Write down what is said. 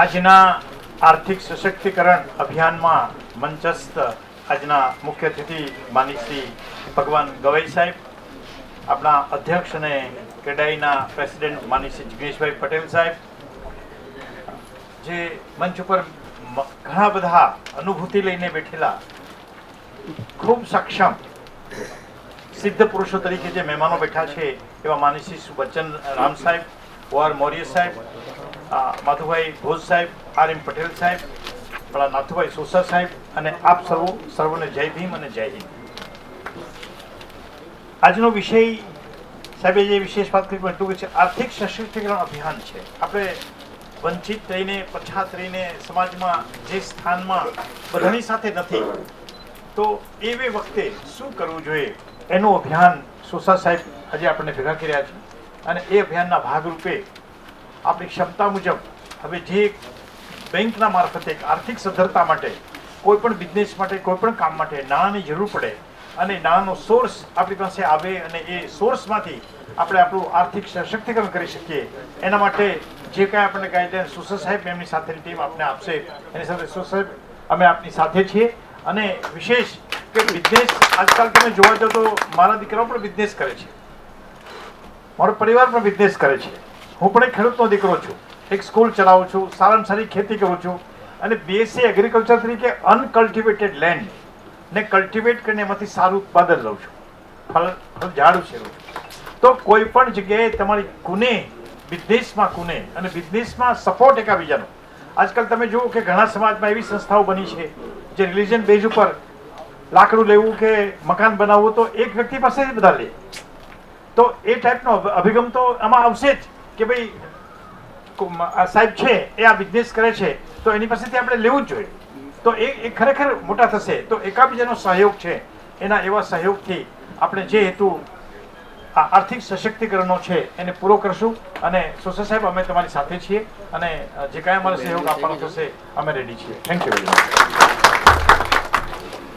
આજના આર્થિક સશક્તિકરણ અભિયાનમાં મંચસ્થ આજના મુખ્ય અતિથિ માની ભગવાન ગવાઈ સાહેબ, આપણા અધ્યક્ષ અને કેડાઈના પ્રેસિડેન્ટ માની શ્રી જિગ્નેશભાઈ પટેલ સાહેબ, જે મંચ ઉપર ઘણા બધા અનુભૂતિ લઈને બેઠેલા, ખૂબ સક્ષમ સિદ્ધ પુરુષો તરીકે જે મહેમાનો બેઠા છે એવા માનીશ્રી બચ્ચન રામ સાહેબ, ઓઆર મૌર્ય સાહેબ માધુભાઈ ભોજ સાહેબ આર એમ પટેલ સાહેબ, આપણા નાથુભાઈ સોસા સાહેબ અને આપ સર્વો સર્વને જય ભીમ અને જય હિન્દ. આજનો વિષય સાહેબે જે વિશેષ વાત કરી એટલું છે, આર્થિક સશક્તિકરણ અભિયાન છે. આપણે વંચિત રહીને, પછાત રહીને સમાજમાં જે સ્થાનમાં બધાની સાથે નથી, તો એવી વખતે શું કરવું જોઈએ? એનું અભિયાન સોસા સાહેબ આજે આપણને ભેગા કર્યા છે અને એ અભિયાનના ભાગરૂપે આપણી ક્ષમતા મુજબ. હવે જે બેંકના મારફતે આર્થિક સદ્ધરતા માટે, કોઈ પણ બિઝનેસ માટે, કોઈ પણ કામ માટે નાણાંની જરૂર પડે અને નાણાંનો સોર્સ આપણી પાસે આવે અને એ સોર્સમાંથી આપણે આપણું આર્થિક સશક્તિકરણ કરી શકીએ, એના માટે જે કાંઈ આપણને ગાઈડલાઈન સુસર સાહેબ એમની સાથેની ટીમ આપને આપશે, એની સાથે સુસર સાહેબ અમે આપની સાથે છીએ. અને વિશેષ કે બિઝનેસ આજકાલ તમે જોવા જાઓ તો મારા દીકરાઓ પણ બિઝનેસ કરે છે. મારો પરિવાર પણ બિઝનેસ કરે છે. હું પણ એક ખેડૂતનો દીકરો છું. એક સ્કૂલ ચલાવું છું, સારામાં સારી ખેતી કરું છું અને બીએસસી એગ્રીકલ્ચર તરીકે અનકલ્ટિવેટેડ લેન્ડ ને કલ્ટિવેટ કરીને એમાંથી સારું ઉત્પાદન લઉં છું. ફળ ઝાડ ઉછેરું છું. તો કોઈ પણ જગ્યાએ તમારી કુને બિઝનેસમાં કુને અને બિઝનેસમાં સપોર્ટ એકાબીજાનો. આજકાલ તમે જુઓ કે ઘણા સમાજમાં એવી સંસ્થાઓ બની છે જે રિલિજન બેઝ ઉપર લાકડું લેવું કે મકાન બનાવવું તો એક વ્યક્તિ પાસેથી બધા લે. તો એ ટાઈપનો અભિગમ તો આમાં આવશે જ. કે ભાઈ સાહેબ છે, એ આ બિઝનેસ કરે છે, તો એની પાસેથી આપણે લેવું જ જોઈએ. તો એ એ ખરેખર મોટા થશે. તો એકાબીજાનો સહયોગ છે. એના એવા સહયોગથી આપણે જે હેતુ આ આર્થિક સશક્તિકરણનો છે, એને પૂરો કરશું. અને સોસા સાહેબ, અમે તમારી સાથે છીએ. અને જે કાંઈ અમારે સહયોગ આપવાનો થશે, અમે રેડી છીએ. Thank you very much